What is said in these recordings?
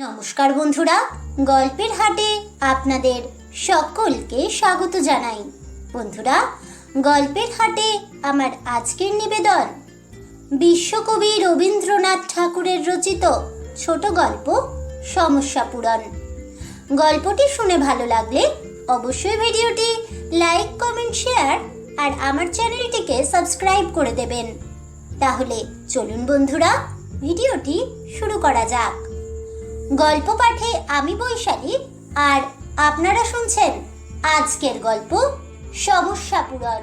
নমস্কার বন্ধুরা, গল্পের হাটে আপনাদের সকলকে স্বাগত জানাই। বন্ধুরা, গল্পের হাটে আমার আজকের নিবেদন, বিশ্বকবি রবীন্দ্রনাথ ঠাকুরের রচিত ছোট গল্প সমস্যা পূরণ। গল্পটি শুনে ভালো লাগলে অবশ্যই ভিডিওটি লাইক, কমেন্ট, শেয়ার আর আমার চ্যানেলটিকে সাবস্ক্রাইব করে দেবেন। তাহলে চলুন বন্ধুরা, ভিডিওটি শুরু করা যাক। গল্প পাঠে আমি বৈশালী, আর আপনারা শুনছেন আজকের গল্প সমস্যা পূরণ।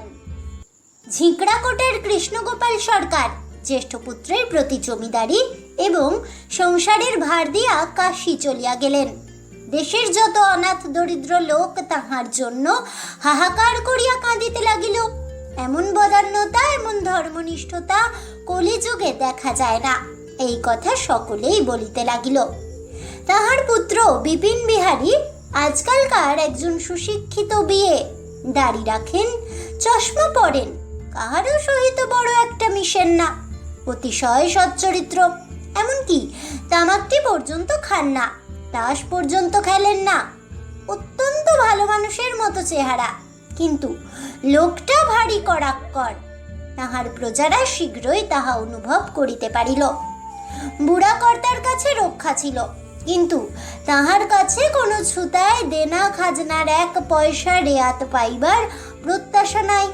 ঝিঁকড়াকোটের কৃষ্ণগোপাল সরকার, জ্যেষ্ঠ পুত্রের প্রতি জমিদারি এবং সংসারের ভার দিয়া কাশি চলিয়া গেলেন। দেশের যত অনাথ দরিদ্র লোক তাহার জন্য হাহাকার করিয়া কাঁদিতে লাগিল। এমন বদান্যতা, এমন ধর্মনিষ্ঠতা কলিযুগে দেখা যায় না, এই কথা সকলেই বলিতে লাগিল। তাহার পুত্র বিপিন বিহারী আজকালকার একজন সুশিক্ষিত বিয়ে। দাড়ি রাখেন, চশমা পরেন, কাহারও সহিত বড় একটা মিশেন না। অতিশয় সচ্চরিত্র, এমনকি তামাকটি পর্যন্ত খান না, তাস পর্যন্ত খেলেন না। অত্যন্ত ভালো মানুষের মতো চেহারা, কিন্তু লোকটা ভারী কড়াক্কর। তাহার প্রজারা শীঘ্রই তাহা অনুভব করিতে পারিল। বুড়া কর্তার কাছে রক্ষা ছিল। কিন্তু তাহার কাছে কোনো ছুতায় দেনা খাজনার এক পয়সা রেয়াত পাইবার প্রত্যাশা নাই।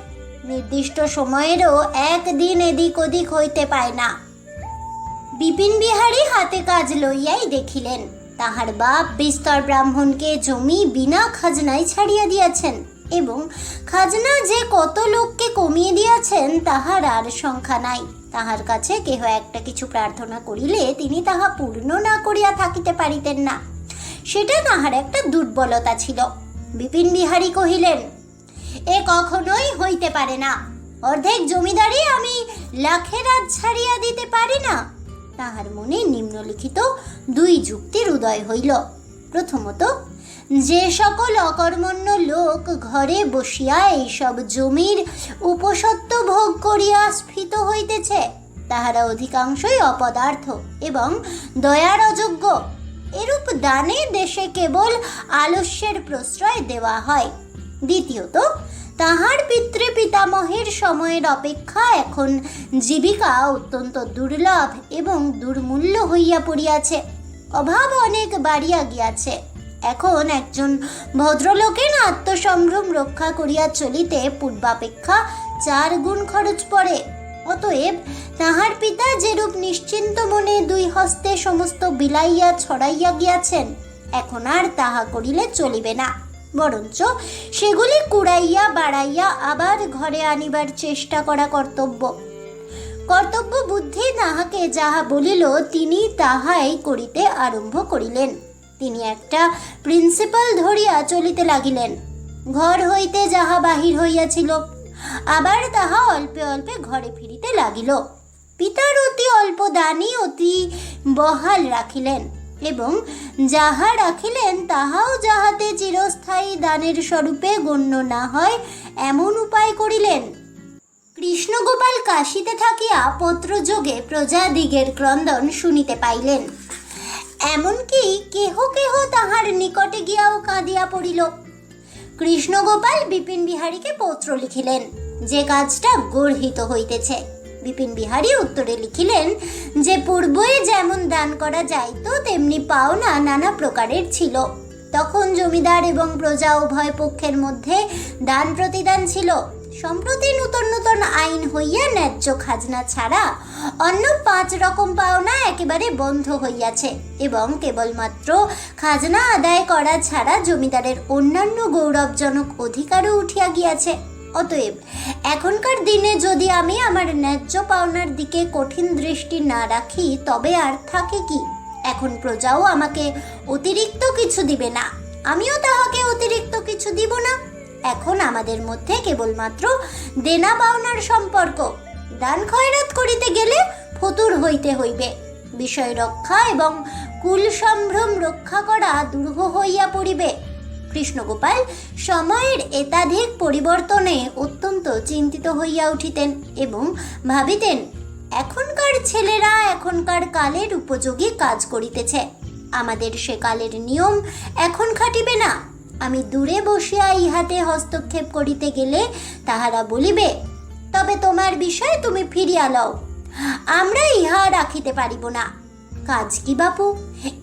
নির্দিষ্ট সময়েরও একদিন এদিক ওদিক হইতে পায় না। বিপিন বিহারী হাতে কাজ লইয়াই দেখিলেন, তাহার বাপ বিস্তর ব্রাহ্মণকে জমি বিনা খাজনায় ছাড়িয়া দিয়াছেন। এবং খাজনা যে কত লোককে কমিয়ে দিয়াছেন, তাহার আর সংখ্যা নাই। তাহার কাছে কেহ একটা কিছু প্রার্থনা করিলে তিনি তাহা পূর্ণ না করিয়া থাকিতে পারিতেন না। সেটা তাহার একটা দুর্বলতা ছিল। বিপিন বিহারী কহিলেন, এ কখনোই হইতে পারে না। অর্ধেক জমিদারি আমি লাখের আজ ছাড়িয়া দিতে পারি না। তাহার মনে নিম্নলিখিত দুই যুক্তির উদয় হইল। প্রথমত যে সকল অকর্মণ্য লোক ঘরে বসিয়া এইসব জমির উপসত্ব ভোগ করিয়া স্ফীত হইতেছে, তাহারা অধিকাংশই অপদার্থ এবং দয়ার অযোগ্য। এরূপ দানে দেশে কেবল আলস্যের প্রশ্রয় দেওয়া হয়। দ্বিতীয়ত, তাহার পিতৃ পিতামহের সময়ের অপেক্ষা এখন জীবিকা অত্যন্ত দুর্লভ এবং দুর্মূল্য হইয়া পড়িয়াছে। অভাব অনেক বাড়িয়া গিয়াছে। এখন একজন ভদ্রলোকের আত্মসম্ভ্রম রক্ষা করিয়া চলিতে পূর্বাপেক্ষা চার গুণ খরচ পড়ে। অতএব তাহার পিতা যেরূপ নিশ্চিন্ত মনে দুই হস্তে সমস্ত বিলাইয়া ছড়াইয়া গিয়াছেন, এখন আর তাহা করিলে চলিবে না। বরঞ্চ সেগুলি কুড়াইয়া বাড়াইয়া আবার ঘরে আনিবার চেষ্টা করা কর্তব্য। কর্তব্য বুদ্ধি তাহাকে যাহা বলিল, তিনি তাহাই করিতে আরম্ভ করিলেন। তিনি একটা প্রিন্সিপাল ধরিয়া চলিতে লাগিলেন। ঘর হইতে যাহা বাহির হইয়াছিল, আবার তাহা অল্পে অল্পে ঘরে ফিরিতে লাগিল। পিতার অতি অল্প দানই অতি বহাল রাখিলেন এবং যাহা রাখিলেন তাহাও যাহাতে চিরস্থায়ী দানের স্বরূপে গণ্য না হয় এমন উপায় করিলেন। কৃষ্ণগোপাল কাশিতে থাকিয়া পত্রযোগে প্রজাদিগের ক্রন্দন শুনিতে পাইলেন। এমনকি কেহ কেহ তাহার নিকটে গিয়াও কাঁদিয়া পড়িল। কৃষ্ণগোপাল বিপিন বিহারীকে পত্র লিখিলেন, যে কাজটা গর্হিত হইতেছে। বিপিন বিহারী উত্তরে লিখিলেন, যে পূর্বে যেমন দান করা যাইত, তেমনি পাওনা নানা প্রকারের ছিল। তখন জমিদার এবং প্রজা উভয় পক্ষের মধ্যে দান প্রতিদান ছিল। সম্প্রতি নূতন নূতন আইন হইয়া ন্যায্য খাজনা ছাড়া অন্য পাঁচ রকম পাওনা একেবারে বন্ধ হইয়াছে এবং কেবলমাত্র খাজনা আদায় করা ছাড়া জমিদারের অন্যান্য গৌরবজনক অধিকারও উঠিয়া গিয়াছে। অতএব এখনকার দিনে যদি আমি আমার ন্যায্য পাওনার দিকে কঠিন দৃষ্টি না রাখি, তবে আর থাকে কি? এখন প্রজাও আমাকে অতিরিক্ত কিছু দিবে না। আমিও তাহাকে অতিরিক্ত কিছু দিব না। এখন আমাদের মধ্যে কেবলমাত্র দেনা পাওনার সম্পর্ক। দান খয়রাত করিতে গেলে ফতুর হইতে হইবে। বিষয় রক্ষা এবং কুল সম্ভ্রম রক্ষা করা দুর্হ হইয়া পড়িবে। কৃষ্ণগোপাল সময়ের এতাধিক পরিবর্তনে অত্যন্ত চিন্তিত হইয়া উঠিতেন এবং ভাবিতেন, এখনকার ছেলেরা এখনকার কালের উপযোগী কাজ করিতেছে। আমাদের সে কালের নিয়ম এখন খাটিবে না। আমি দূরে বসিয়া ইহাতে হস্তক্ষেপ করিতে গেলে তাহারা বলিবে, তবে তোমার বিষয় তুমি ফিরিয়া লও। আমরা ইহা রাখিতে পারিব না। কাজ কি বাপু?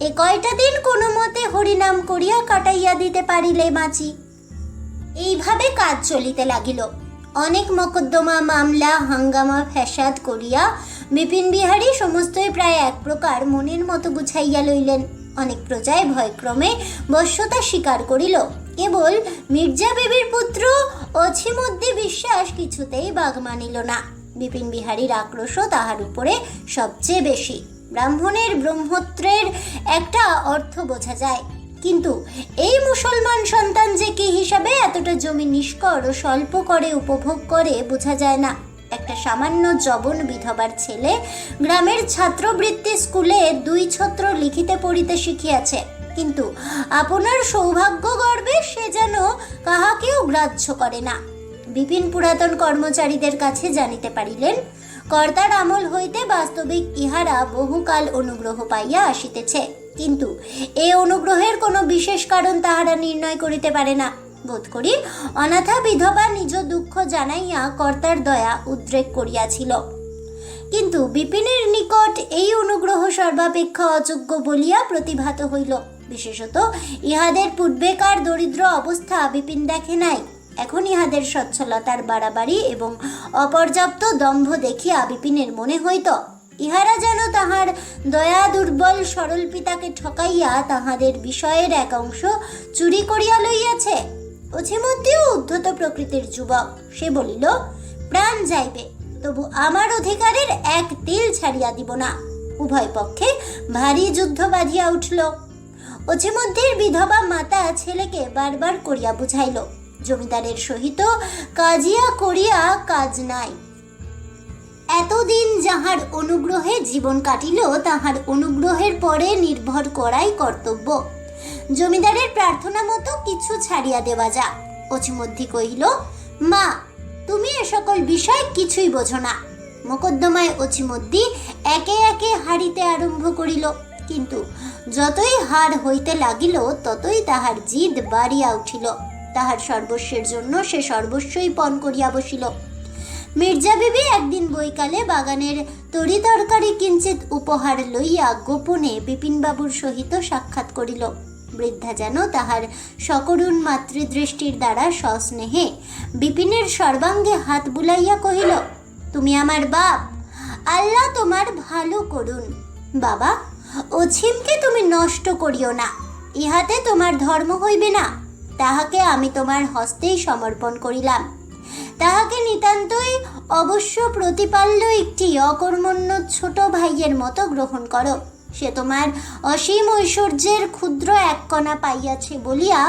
এ কয়টা দিন কোনো মতে হরিনাম করিয়া কাটাইয়া দিতে পারিলে মাছি এইভাবে কাজ চলিতে লাগিল। অনেক মকদ্দমা, মামলা, হাঙ্গামা, ফ্যাসাদ করিয়া বিপিন বিহারী সমস্তই প্রায় এক প্রকার মনের মতো গুছাইয়া লইলেন। অনেক প্রজায় ভয়ক্রমে বশ্যতা স্বীকার করিল। কেবল মির্জা বিবির পুত্র অছিমধ্যে বিশ্বাস কিছুতেই বাঘ মানিল না। বিপিন বিহারীর আক্রোশও তাহার উপরে সবচেয়ে বেশি। ব্রাহ্মণের ব্রহ্মত্রের একটা অর্থ বোঝা যায়। কিন্তু এই মুসলমান সন্তান যে কি হিসাবে এতটা জমি নিষ্কর ও স্বল্প করে উপভোগ করে বোঝা যায় না। একটা সামান্য জবন বিধবার ছেলে গ্রামের ছাত্রবৃত্তি স্কুলে দুই ছত্র লিখিতে পড়িতে শিখিয়াছে। কিন্তু আপনার সৌভাগ্য গর্বে সে যেন কাহাকেও গ্রাহ্য করে না। বিপিন পুরাতন কর্মচারীদের কাছে জানিতে পারিলেন, কর্তার আমল হইতে বাস্তবিক ইহারা বহুকাল অনুগ্রহ পাইয়া আসিতেছে। কিন্তু এ অনুগ্রহের কোনো বিশেষ কারণ তাহারা নির্ণয় করিতে পারে না। বোধ করি। অনাথা বিধবা নিজ দুঃখ জানাইয়া কর্তার দয়া উদ্রেক করিয়াছিল। কিন্তু বিপিনের নিকট এই অনুগ্রহ সর্বাপেক্ষা অযোগ্য বলিয়া প্রতিভাত হইল। বিশেষত ইহাদের পূর্বেকার দরিদ্র অবস্থা বিপিন দেখে নাই। এখন ইহাদের সচ্ছলতার বাড়াবাড়ি এবং অপর্যাপ্ত দম্ভ দেখিয়া বিপিনের মনে হইত, ইহারা যেন তাহার দয়া দুর্বল সরল পিতাকে ঠকাইয়া তাহাদের বিষয়ের এক অংশ চুরি করিয়া লইয়াছে। অছিমধ্যেও উদ্ধত প্রকৃতির যুবক। সে বলিল, প্রাণ যাইবে, তবু আমার অধিকারের এক তিল ছাড়িয়া দিব না। উভয় পক্ষে ভারী যুদ্ধ বাঁধিয়া উঠল। অছিমধ্যের বিধবা মাতা ছেলেকে বারবার করিয়া বুঝাইল, জমিদারের সহিত কাজিয়া করিয়া কাজ নাই। এতদিন যাহার অনুগ্রহে জীবন কাটিল, তাহার অনুগ্রহের পরে নির্ভর করাই কর্তব্য। জমিদারের প্রার্থনা মতো কিছু ছাড়িয়া দেওয়া যা অচিমধ্যে কহিল, মা, তুমি এ সকল বিষয় কিছুই বোঝো না। মোকদ্দমায় অচিমধ্যে একে একে হারিতে আরম্ভ করিল, কিন্তু যতই হার হইতে লাগিল, ততই তাহার জিদ বাড়িয়া উঠিল। তাহার সর্বস্বের জন্য সে সর্বস্বই পণ করিয়া বসিল। মির্জা বিবি একদিন বৈকালে বাগানের তরি তরকারি কিঞ্চিত উপহার লইয়া গোপনে বিপিনবাবুর সহিত সাক্ষাৎ করিল। বৃদ্ধা যেন তাহার সকরুণ মাতৃদৃষ্টির দ্বারা সস্নেহে বিপিনের সর্বাঙ্গে হাত বুলাইয়া কহিল, তুমি আমার বাপ, আল্লাহ তোমার ভালো করুন। বাবা অছিমকে তুমি নষ্ট করিও না, ইহাতে তোমার ধর্ম হইবে না, তাহাকে আমি তোমার হস্তেই সমর্পণ করিলাম। তাহাকে নিতান্তই অবশ্য প্রতিপাল্য একটি অকর্মণ্য ছোট ভাইয়ের মতো গ্রহণ করো। সে তোমার অসীম ঐশ্বর্যের ক্ষুদ্র এক কণা পাইয়াছে বলিয়া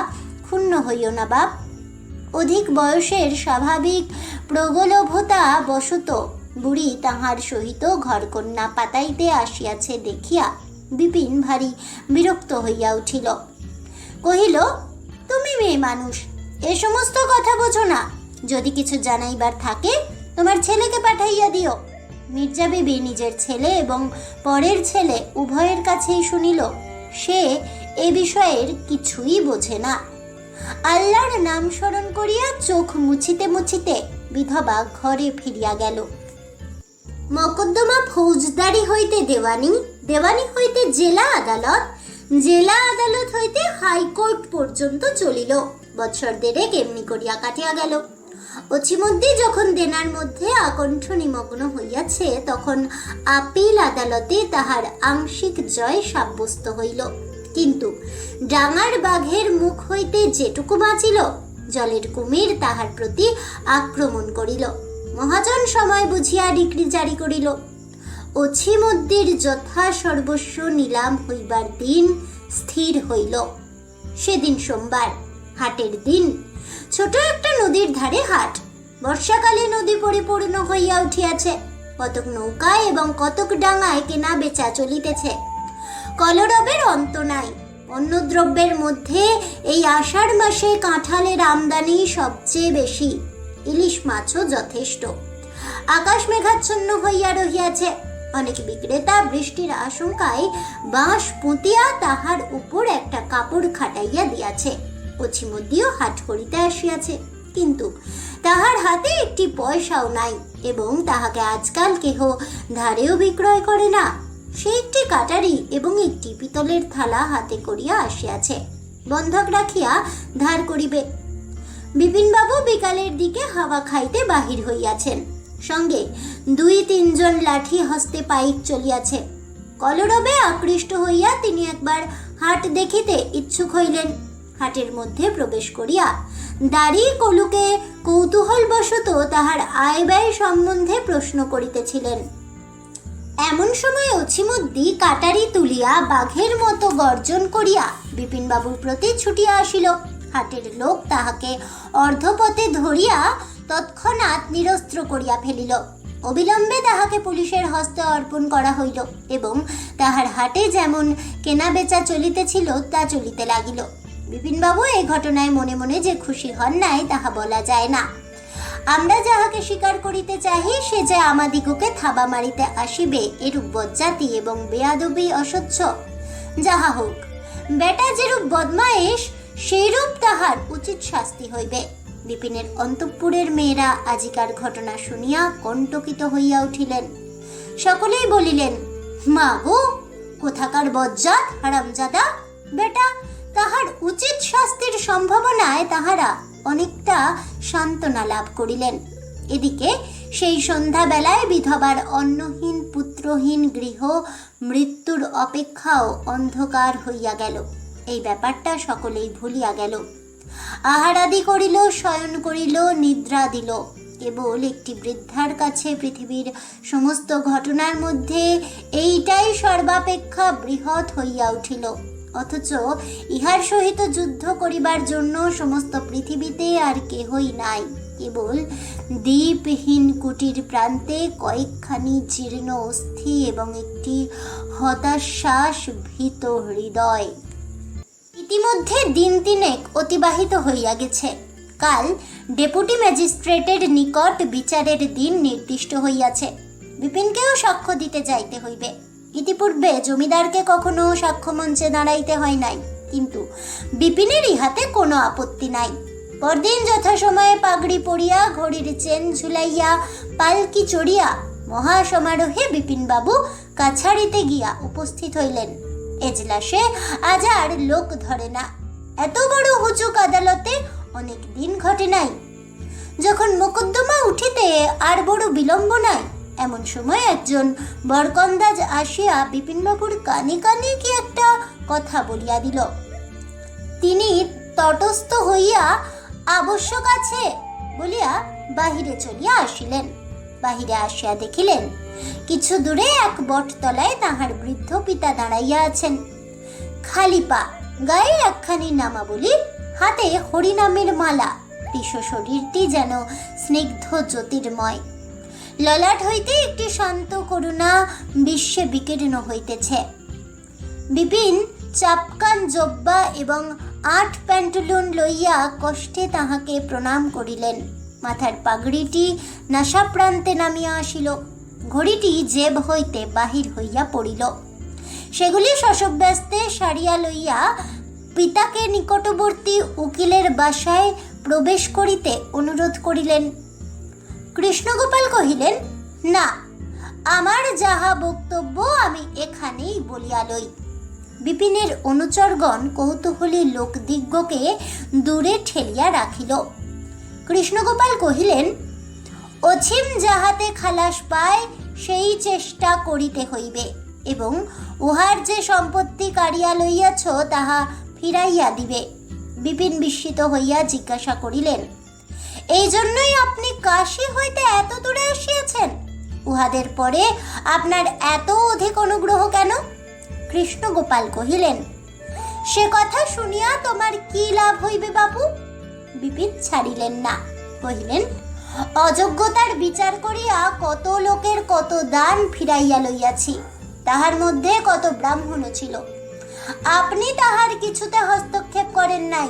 ক্ষুণ্ণ হইও না বাপ। অধিক বয়সের স্বাভাবিক প্রগলভতা বশত বুড়ি তাহার সহিত ঘরকন্যা পাতাইতে আসিয়াছে দেখিয়া বিপিন ভারী বিরক্ত হইয়া উঠিল। কহিল, তুমি মেয়ে মানুষ, এ সমস্ত কথা বোঝো না। যদি কিছু জানাইবার থাকে, তোমার ছেলেকে পাঠাইয়া দিও। মির্জা বিবি নিজের ছেলে এবং পরের ছেলে উভয়ের কাছেই শুনিল, সে এ বিষয়ের কিছুই বোঝে না। আল্লাহর নাম স্মরণ করিয়া চোখ মুছিতে মুছিতে বিধবা ঘরে ফিরিয়া গেল। মকদ্দমা ফৌজদারি হইতে দেওয়ানি দেওয়ানি হইতে জেলা আদালত জেলা আদালত হইতে হাইকোর্ট পর্যন্ত চলিল। বৎসর দেড়েক এমনি করিয়া কাটিয়া গেল। অচিমধ্যে যখন দেনার মধ্যে আকণ্ঠ নিমগ্ন হইয়াছে, তখন আপিল আদালতে তাহার আংশিক জয় সাব্যস্ত হইল। কিন্তু ডাঙার বাঘের মুখ হইতে যেটুকু বাঁচিল, জলের কুমির তাহার প্রতি আক্রমণ করিল। মহাজন সময় বুঝিয়া ডিগ্রি জারি করিল। অছিমদ্যের যথা সর্বস্ব নিলাম হইবার দিন স্থির হইল। সেদিন সোমবার হাটের দিন। ছোট একটা নদীর ধারে হাট। বর্ষাকালে নদী পরিপূর্ণ হইয়া উঠিয়াছে। কতক নৌকা এবং কতক ডাঙায় কেনা বেচা চলিতেছে। কলরবের অন্ত নাই। অন্য দ্রব্যের মধ্যে এই আষাঢ় মাসে কাঁঠালের আমদানি সবচেয়ে বেশি। ইলিশ মাছও যথেষ্ট। আকাশ মেঘাচ্ছন্ন হইয়া রহিয়াছে। অনেক বিক্রেতা বৃষ্টির আশঙ্কায় বাঁশ পুঁতিয়া তাহার উপর একটা কাপড় খাটাইয়া দিয়াছে। পশ্চিমদিও হাট করিতে আসিয়াছে। কিন্তু তাহার হাতে একটি পয়সাও নাই এবং তাহাকে আজকাল কেহ ধারেও বিক্রয় করে না। সে একটি কাটারি এবং একটি পিতলের থালা হাতে করিয়া আসিয়াছে। বন্ধক রাখিয়া ধার করিবে। বিপিনবাবু বিকালের দিকে হাওয়া খাইতে বাহির হইয়াছেন। সঙ্গে দুই তিনজন লাঠি হস্তে পাইক চলিয়াছে। কলরবে আকৃষ্ট হইয়া তিনি একবার হাট দেখিতে ইচ্ছুক হইলেন। হাটের মধ্যে প্রবেশ করিয়া দাড়ি কলুকে কৌতূহলবশত তাহার আয় ব্যয় সম্বন্ধে প্রশ্ন করিতেছিলেন। এমন সময় অছিমদ্দি কাটারি তুলিয়া বাঘের মতো গর্জন করিয়া বিপিনবাবুর প্রতি ছুটিয়া আসিল। হাটের লোক তাহাকে অর্ধপথে ধরিয়া তৎক্ষণাৎ নিরস্ত্র করিয়া ফেলিল। অবিলম্বে তাহাকে পুলিশের হস্তে অর্পণ করা হইল এবং তাহার হাটে যেমন কেনা বেচা চলিতেছিল তা চলিতে লাগিল। বিপিনবাবু, এই ঘটনায় মনে মনে যে খুশি হন নাই, তাহা বলা যায় না। আমরা যাহাকে স্বীকার করিতে চাহি, সে যে আমাদিগকে থাবা মারিতে আসিবে, এরূপ বজ্জাতি এবং বেয়াদবি অসহ্য। যাহা হোক, বেটা যেরূপ বদমায়েশ, সেইরূপ তাহার উচিত শাস্তি হইবে। বিপিনের অন্তঃপুরের মেয়েরা আজিকার ঘটনা শুনিয়া কণ্টকিত হইয়া উঠিলেন। সকলেই বলিলেন, মা গো, কোথাকার বজ্জাত, হারামজাদা, বেটা তাহার উচিত শাস্তির সম্ভাবনায় তাহারা অনেকটা সান্ত্বনা লাভ করিলেন। এদিকে সেই সন্ধ্যাবেলায় বিধবার অন্নহীন পুত্রহীন গৃহ মৃত্যুর অপেক্ষাও অন্ধকার হইয়া গেল। এই ব্যাপারটা সকলেই ভুলিয়া গেল। আহারাদি করিল, শয়ন করিল, নিদ্রা দিল। কেবল একটি বৃদ্ধার কাছে পৃথিবীর সমস্ত ঘটনার মধ্যে এইটাই সর্বাপেক্ষা বৃহৎ হইয়া উঠিল। অথচ ইহার সহিত যুদ্ধ করিবার জন্য সমস্ত পৃথিবীতে আর কেহই নাই। কেবল দ্বীপহীন কুটির প্রান্তে কয়েকখানি জীর্ণ অস্থি এবং একটি হতাশ্বাস ভীত হৃদয়। ইতিমধ্যে দিন তিনেক অতিবাহিত হইয়া গেছে। কাল ডেপুটি ম্যাজিস্ট্রেটের নিকট বিচারের দিন নির্দিষ্ট হইয়াছে। বিপিনকেও সাক্ষ্য দিতে যাইতে হইবে। ইতিপূর্বে জমিদারকে কখনো সাক্ষ্য মঞ্চে দাঁড়াইতে হয় নাই, কিন্তু বিপিনের ইহাতে কোনো আপত্তি নাই। পরদিন যথাসময়ে পাগড়ি পরিয়া ঘড়ির চেন ঝুলাইয়া পালকি চড়িয়া মহা সমারোহে বিপিনবাবু কাছাড়িতে গিয়া উপস্থিত হইলেন। এজলাসে আজ আর লোক ধরে না। এত বড় হুচুক আদালতে অনেক দিন ঘটে নাই। যখন মোকদ্দমা উঠিতে আর বড় বিলম্ব নাই এমন সময় একজন বরকন্দাজ আসিয়া বিপিনবাবুর কানে কানে কি একটা কথা বলিয়া দিল। তিনি তটস্থ হইয়া, আবশ্যক আছে বলিয়া বাহিরে চলিয়া আসিলেন। বাহিরে আসিয়া দেখিলেন, কিছু দূরে এক বটতলায় তাহার বৃদ্ধ পিতা দাঁড়াইয়া আছেন। খালি পা, গায়ে একখানি নামাবলি, হাতে হরিনামের মালা। পিস শরীরটি যেন স্নিগ্ধ জ্যোতির্ময়। ললাট হইতে একটি শান্ত করুণা বিশ্বে বিকীর্ণ হইতেছে। বিপিন চাপকান জব্বা এবং আট প্যান্টুলুন লইয়া কষ্টে তাহাকে প্রণাম করিলেন। মাথার পাগড়িটি নাসাপ্রান্তে নামিয়া আসিল। ঘড়িটি জেব হইতে বাহির হইয়া পড়িল। সেগুলি শশব্যস্তে সারিয়া লইয়া পিতাকে নিকটবর্তী উকিলের বাসায় প্রবেশ করিতে অনুরোধ করিলেন। কৃষ্ণগোপাল কহিলেন, না, আমার যাহা বক্তব্য আমি এখানেই বলিয়া লই। বিপিনের অনুচরগণ কৌতূহলী লোকদিগ্গকে দূরে ঠেলিয়া রাখিল। কৃষ্ণগোপাল কহিলেন, অছিম যাহাতে খালাস পায়, সেই চেষ্টা করিতে হইবে এবং উহার যে সম্পত্তি কাড়িয়া লইয়াছ, তাহা ফিরাইয়া দিবে। বিপিন বিস্মিত হইয়া জিজ্ঞাসা করিলেন এই জন্যই আপনি কাশী হইতে এত দূরে আসিয়াছেন? উহাদের পরে আপনার এত অধিক অনুগ্রহ কেন? কৃষ্ণগোপাল কহিলেন, সে কথা শুনিয়া তোমার কি লাভ হইবে বাবু? বিপিন ছাড়িলেন না, কহিলেন, অযোগ্যতার বিচার করিয়া কত লোকের কত দান ফিরাইয়া লইয়াছি, তাহার মধ্যে কত ব্রাহ্মণও ছিল। আপনি তাহার কিছুতে হস্তক্ষেপ করেন নাই।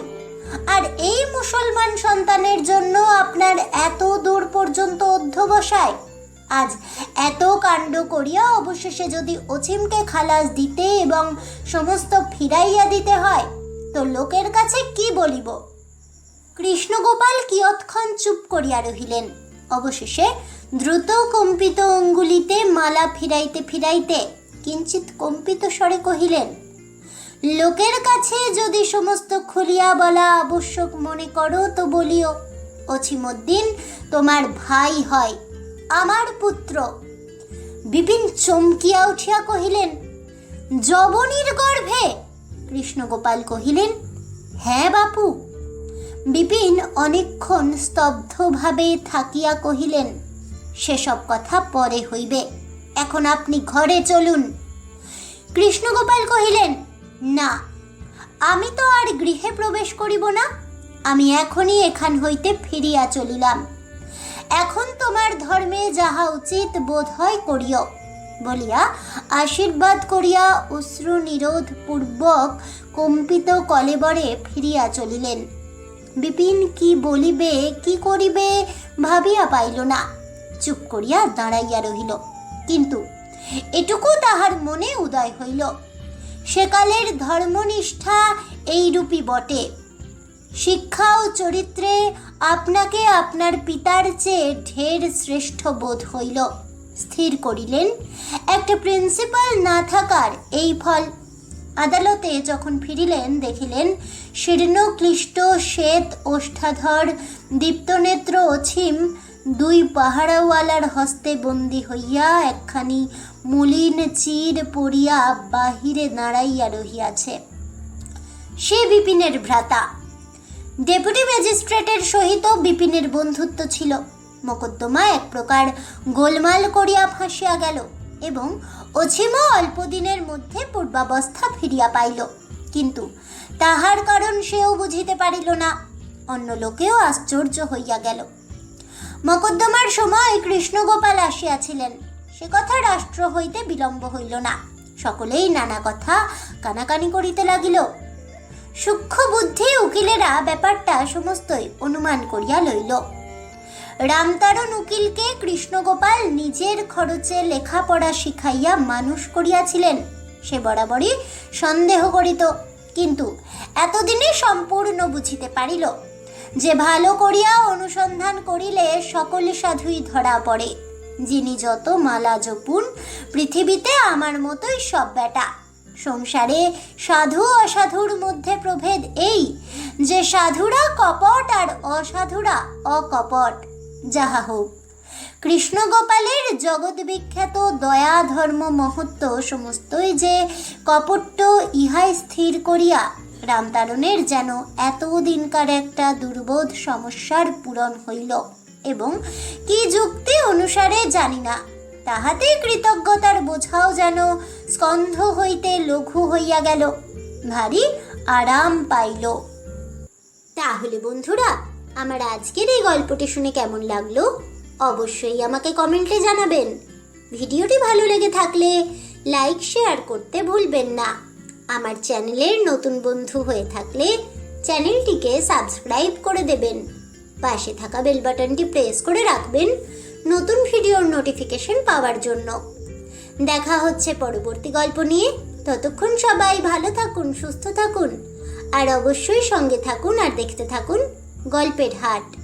আর এই মুসলমান সন্তানের জন্য আপনার এত দূর পর্যন্ত অধ্যবসায়। আজ এত কাণ্ড করিয়া অবশেষে যদি অচিমকে খালাস দিতে এবং সমস্ত ফিরাইয়া দিতে হয়, তো লোকের কাছে কি বলিব? কৃষ্ণগোপাল কিয়ৎক্ষণ চুপ করিয়া রহিলেন। অবশেষে দ্রুত কম্পিত অঙ্গুলিতে মালা ফিরাইতে ফিরাইতে কিঞ্চিত কম্পিত স্বরে কহিলেন লোকের কাছে যদি সমস্ত খুলিয়া বলা আবশ্যক মনে করো, তো বলিও, অছিমুদ্দিন, তোমার ভাই হয়, আমার পুত্র। বিপিন চমকিয়া উঠিয়া কহিলেন জবনীর গর্ভে? কৃষ্ণগোপাল কহিলেন হ্যাঁ বাপু। বিপিন অনেকক্ষণ স্তব্ধভাবে থাকিয়া কহিলেন, সেসব কথা পরে হইবে, এখন আপনি ঘরে চলুন। কৃষ্ণগোপাল কহিলেন না, আমি তো আর গৃহে প্রবেশ করিব না। আমি এখনই এখান হইতে ফিরিয়া চলিলাম। এখন তোমার ধর্মে যাহা উচিত বোধ হয় করিও, বলিয়া আশীর্বাদ করিয়া অশ্রু নিরোধ পূর্বক কম্পিত কলেবরে ফিরিয়া চলিলেন। বিপিন কি বলিবে, কি করিবে ভাবিয়া পাইল না। চুপ করিয়া দাঁড়াইয়া রহিল। কিন্তু এটুকু তাহার মনে উদয় হইল। সেকালের ধর্মনিষ্ঠা এইরূপী বটে। শিক্ষা ও চরিত্রে আপনাকে আপনার পিতার চেয়ে ঢের শ্রেষ্ঠ বোধ হইল। স্থির করিলেন, একটা প্রিন্সিপাল না থাকার এই ফল? আদালতে যখন ফিরিলেন, দেখিলেন, শীর্ণ, ক্লিষ্ট, শ্বেত, ওষ্ঠাধর, দীপ্তনেত্র, অছিম, দুই পাহারাওয়ালার হস্তে বন্দী হইয়া একখানি মলিন চির পড়িয়া বাহিরে দাঁড়াইয়া রহিয়াছে। সে বিপিনের ভ্রাতা। ডেপুটি ম্যাজিস্ট্রেটের সহিত বিপিনের বন্ধুত্ব ছিল। মকদ্দমা এক প্রকার গোলমাল করিয়া ফাঁসিয়া গেল এবং অছিম অল্পদিনের মধ্যে পূর্বাবস্থা ফিরিয়া পাইল। কিন্তু তাহার কারণ সেও বুঝিতে পারিল না। অন্য লোকেও আশ্চর্য হইয়া গেল। মকদ্দমার সময় কৃষ্ণগোপাল আসিয়াছিলেন। সে কথা রাষ্ট্র হইতে বিলম্ব হইল না। সকলেই নানা কথা কানাকানি করিতে লাগিল। সূক্ষ্ম বুদ্ধি উকিলেরা ব্যাপারটা সমস্তই অনুমান করিয়া লইল। রামতারণ উকিলকে কৃষ্ণগোপাল নিজের খরচে লেখাপড়া শিখাইয়া মানুষ করিয়াছিলেন। সে বরাবরই সন্দেহ করিত, কিন্তু এতদিনে সম্পূর্ণ বুঝিতে পারিল যে ভালো করিয়া অনুসন্ধান করিলে সকল সাধুই ধরা পড়ে। যিনি যত মালা জপুন, পৃথিবীতে আমার মতোই সব বেটা। সংসারে সাধু অসাধুর মধ্যে প্রভেদ এই, যে সাধুরা কপট আর অসাধুরা অকপট। যাহা হোক কৃষ্ণগোপালের জগৎ বিখ্যাত দয়া ধর্ম মহত্ব সমস্তই যে কপট্ট ইহাই স্থির করিয়া রামতারণের যেন এতদিনকার একটা দুর্বোধ সমস্যার পূরণ হইল। এবং কি যুক্তি অনুসারে জানি না। তাহাতে কৃতজ্ঞতার বোঝাও যেন স্কন্ধ হইতে লঘু হইয়া গেল, ভারী আরাম পাইল। তাহলে বন্ধুরা, আমার আজকের এই গল্পটি শুনে কেমন লাগল? অবশ্যই আমাকে কমেন্টে জানাবেন। ভিডিওটি ভালো লেগে থাকলে লাইক, শেয়ার করতে ভুলবেন না। আমার চ্যানেলের নতুন বন্ধু হয়ে থাকলে চ্যানেলটিকে সাবস্ক্রাইব করে দেবেন। পাশে থাকা বেল বাটনটি প্রেস করে রাখবেন নতুন ভিডিওর নোটিফিকেশন পাওয়ার জন্য। দেখা হচ্ছে পরবর্তী গল্প নিয়ে। ততক্ষণ সবাই ভালো থাকুন, সুস্থ থাকুন। আর অবশ্যই সঙ্গে থাকুন আর দেখতে থাকুন গল্পের হাট।